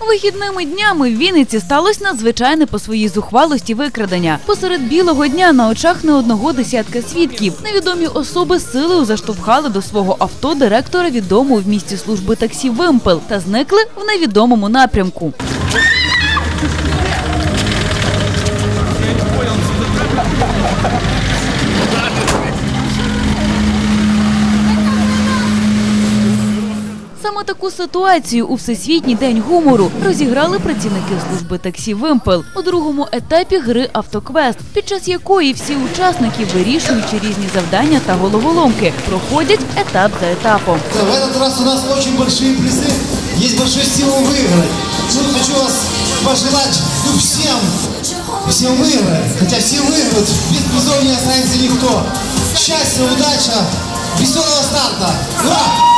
Вихідними днями в Вінниці сталося надзвичайне по своїй зухвалості викрадення. Посеред білого дня на очах не одного десятка свідків невідомі особи силою заштовхали до свого авто директора відомої в місті служби таксі Вимпел та зникли в невідомому напрямку. Саме таку ситуацію у всесвітній день гумору розіграли працівники служби таксі Вимпел у другому етапі гри Автоквест, під час якої всі учасники, вирішуючи різні завдання та головоломки, проходять етап за етапом. В этот раз у нас очень большие призы. Есть большой стимул выиграть. Ну, хочу вас пожелать ну, всем, всем выиграть. Хотя все выиграют, без призов не останется никто. Счастья, удачи, веселого старта. Ура!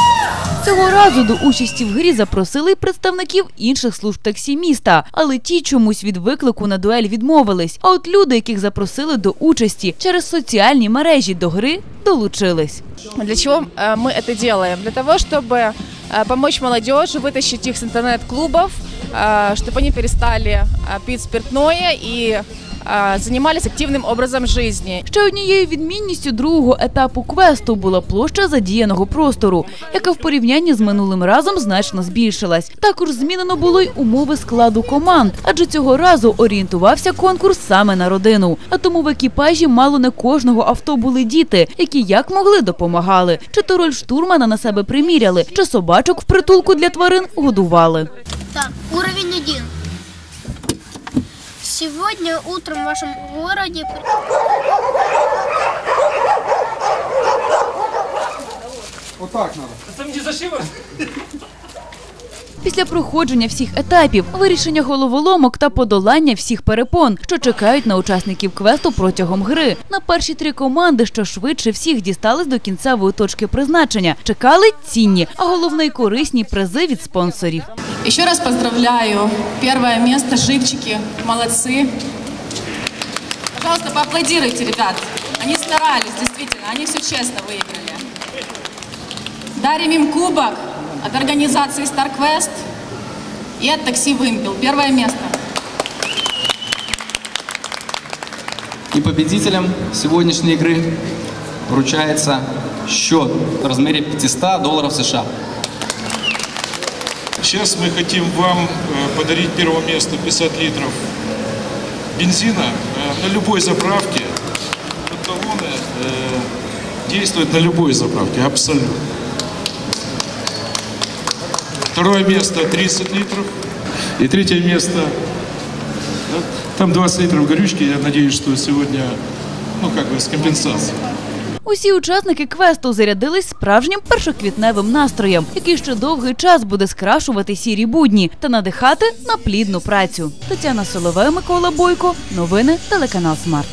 Цього разу до участі в грі запросили й представників інших служб таксі міста, але ті чомусь від виклику на дуель відмовились. А от люди, яких запросили до участі через соціальні мережі до гри, долучились. Для чего э, мы это делаем? Для того, чтобы э, помочь молодежи, вытащить их с интернет-клубов, э, чтобы они перестали э, пить спиртное и э, занимались активным образом жизни. Ще однією відмінністю другого етапу квесту була площа задіяного простору, яка в порівнянні з минулим разом значно збільшилась. Також змінено було й умови складу команд, адже цього разу орієнтувався конкурс саме на родину. А тому в екіпажі мало не кожного авто були діти, які як могли допомагали. Чи то роль штурмана на себе приміряли, чи собачок в притулку для тварин годували. Так, Уровень один. Сегодня утром в вашем городе... Вот так надо. Это сам не зашиваешь? Після проходження всіх етапів, вирішення головоломок та подолання всіх перепон, що чекають на учасників квесту протягом гри. На перші три команди, що швидше всіх дістались до кінцевої точки призначення, чекали цінні, а головне корисні призи від спонсорів. Еще раз поздравляю. Первое место, живчики, молодцы. Пожалуйста, поаплодируйте, ребят. Они старались, действительно, они все честно выиграли. Дарим им кубок от организации StarQuest и от такси «Вымпел». Первое место. И победителям сегодняшней игры вручается счет в размере 500 долларов США. Сейчас мы хотим вам э, подарить первое место 50 литров бензина э, на любой заправке. Талоны э, действуют на любой заправке, абсолютно. Второе место 30 литров. И третье место, ну, там 20 литров горючки, я надеюсь, что сегодня, ну как бы с компенсацией. Усі учасники квесту зарядились справжнім першоквітневим настроєм, який ще довгий час буде скрашувати сірі будні та надихати на плідну працю. Тетяна Соловей, Микола Бойко. Новини телеканал Смарт.